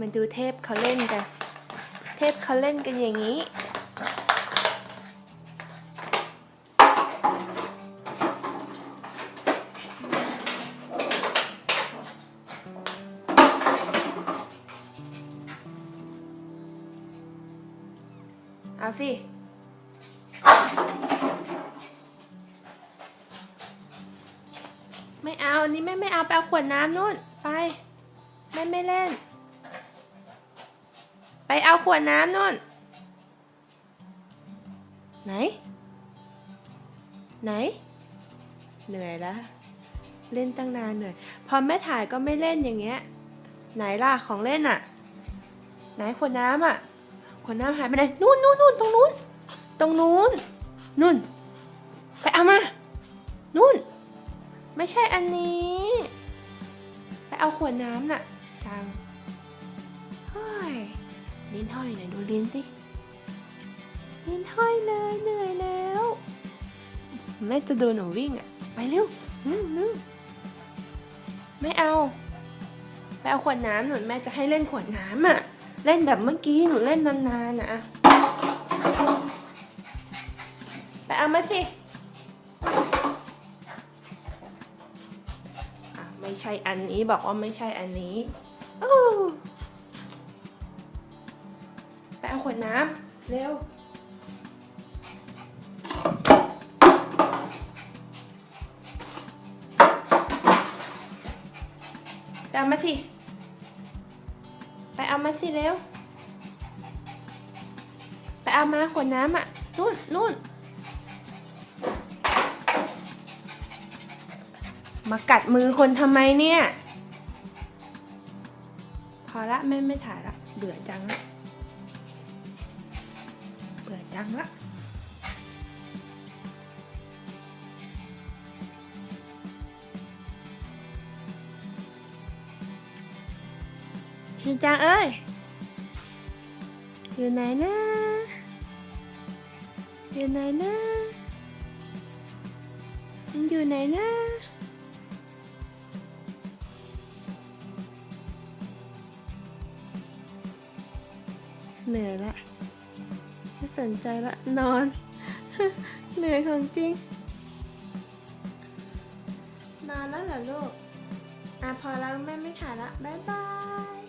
มาดูเทพเขาเล่นกัน เทพเขาเล่นกันอย่างนี้ เอาสิไม่เอา อันนี้แม่ไม่เอา ไปเอาขวดน้ำนู่น ไป แม่ไม่เล่น ไปเอาขวดน้ำนู่น ไหน ไหน เหนื่อยแล้วเล่นตั้งนานเหนื่อย พอแม่ถ่ายก็ไม่เล่นอย่างเงี้ย ไหนล่ะของเล่นอะไหนขวดน้ำอะขวดน้ำหายไปไหน นู่นนู่นนู่นตรงนู้น ตรงนู้น นู่น ไปเอามา นู่น ไม่ใช่อันนี้ ไปเอาขวดน้ำน่ะจัง ลิ้นห้อยหน่อยดูลิ้นสิ ลิ้นห้อยเลยเหนื่อยแล้ว แม่จะดูหนูวิ่งอะ ไปเร็วอืมอืมไม่เอาไปเอาขวดน้ำหนูแม่จะให้เล่นขวดน้ำอะ เล่นแบบเมื่อกี้หนูเล่นนานๆนะอะไปเอามาสิอะไม่ใช่อันนี้บอกว่าไม่ใช่อันนี้อู้ ไปเอาขวดน้ำเร็วไปเอามาสิ ไปเอามาสิเร็ว ไปเอามาขวดน้ำอะ นู่นนู่น มากัดมือคนทำไมเนี่ย พอละไม่ไม่ถ่ายละ เบื่อจังละ ยังละชินจังเอ้ย อยู่ไหนนะ อยู่ไหนนะมันอยู่ไหนนะเหนื่อยละ สนใจละนอน เหนื่อยของจริง นอนแล้วเหรอลูก อะพอแล้วแม่ไม่ถ่ายละ บ๊ายบาย